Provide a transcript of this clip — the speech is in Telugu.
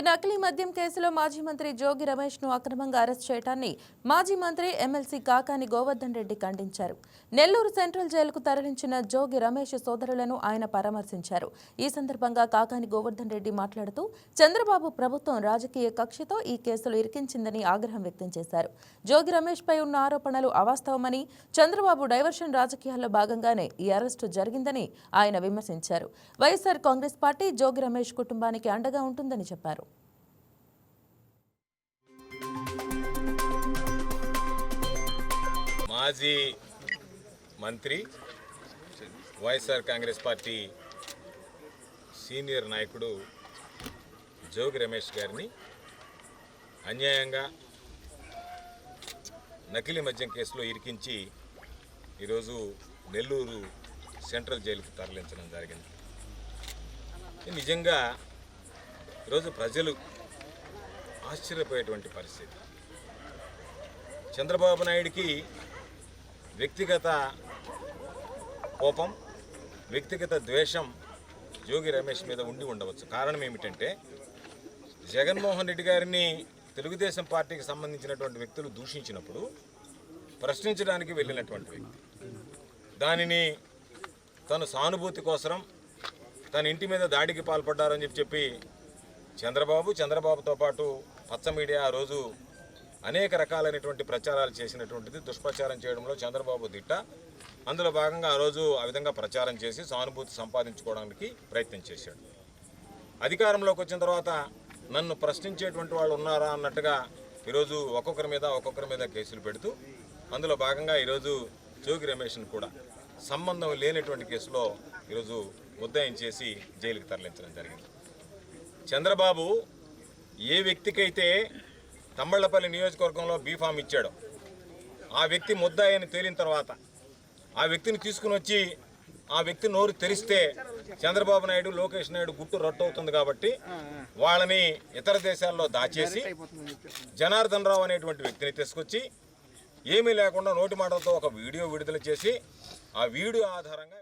నకిలీ మద్యం కేసులో మాజీ మంత్రి జోగి రమేష్ను అక్రమంగా అరెస్ట్ చేయడాన్ని మాజీ మంత్రి ఎమ్మెల్సీ కాకాని గోవర్ధన్ రెడ్డి ఖండించారు. నెల్లూరు సెంట్రల్ జైలుకు తరలించిన జోగి రమేష్ సోదరులను ఆయన పరామర్శించారు. ఈ సందర్భంగా కాకాని గోవర్ధన్ రెడ్డి మాట్లాడుతూ చంద్రబాబు ప్రభుత్వం రాజకీయ కక్షతో ఈ కేసులు ఇరికించిందని ఆగ్రహం వ్యక్తం చేశారు. జోగి రమేష్ పై ఉన్న ఆరోపణలు అవాస్తవమని చంద్రబాబు డైవర్షన్ రాజకీయాల్లో భాగంగానే ఈ అరెస్టు జరిగిందని ఆయన విమర్శించారు. YSR Congress party Jogi Ramesh కుటుంబానికి అండగా ఉంటుందని చెప్పారు. మాజీ మంత్రి వైఎస్ఆర్ కాంగ్రెస్ పార్టీ సీనియర్ నాయకుడు జోగి రమేష్ గారిని అన్యాయంగా నకిలీ మద్యం కేసులో ఇరికించి ఈరోజు నెల్లూరు సెంట్రల్ జైలుకు తరలించడం జరిగింది. నిజంగా ఈరోజు ప్రజలు ఆశ్చర్యపోయేటువంటి పరిస్థితి. చంద్రబాబు నాయుడికి వ్యక్తిగత కోపం వ్యక్తిగత ద్వేషం జోగి రమేష్ మీద ఉండి ఉండవచ్చు. కారణం ఏమిటంటే జగన్మోహన్ రెడ్డి గారిని తెలుగుదేశం పార్టీకి సంబంధించినటువంటి వ్యక్తులు దూషించినప్పుడు ప్రశ్నించడానికి వెళ్ళినటువంటి వ్యక్తి. దానిని తను సానుభూతి కోసం తన ఇంటి మీద దాడికి పాల్పడ్డారని చెప్పి చెప్పి చంద్రబాబు చంద్రబాబుతో పాటు పచ్చ మీడియా ఆ రోజు అనేక రకాలైనటువంటి ప్రచారాలు చేసినటువంటిది దుష్ప్రచారం చేయడంలో చంద్రబాబు దిట్ట. అందులో భాగంగా ఆ రోజు ఆ విధంగా ప్రచారం చేసి సానుభూతి సంపాదించుకోవడానికి ప్రయత్నం చేశాడు. అధికారంలోకి వచ్చిన తర్వాత నన్ను ప్రశ్నించేటువంటి వాళ్ళు ఉన్నారా అన్నట్టుగా ఈరోజు ఒక్కొక్కరి మీద ఒక్కొక్కరి మీద కేసులు పెడుతూ అందులో భాగంగా ఈరోజు జోగి రమేష్ను కూడా సంబంధం లేనటువంటి కేసులో ఈరోజు ఉద్దయం చేసి జైలుకి తరలించడం జరిగింది. చంద్రబాబు ఏ వ్యక్తికైతే తమ్మళ్ళపల్లి నియోజకవర్గంలో బీఫామ్ ఇచ్చాడు. ఆ వ్యక్తి ముద్దాయని తేలిన తర్వాత ఆ వ్యక్తిని తీసుకుని వచ్చి ఆ వ్యక్తి నోరు తెరిస్తే చంద్రబాబు నాయుడు లోకేష్ నాయుడు గుట్టు రట్టు అవుతుంది కాబట్టి వాళ్ళని ఇతర దేశాల్లో దాచేసి జనార్దన్ రావు అనేటువంటి వ్యక్తిని తీసుకొచ్చి ఏమీ లేకుండా నోటి మాటలతో ఒక వీడియో విడుదల చేసి ఆ వీడియో ఆధారంగా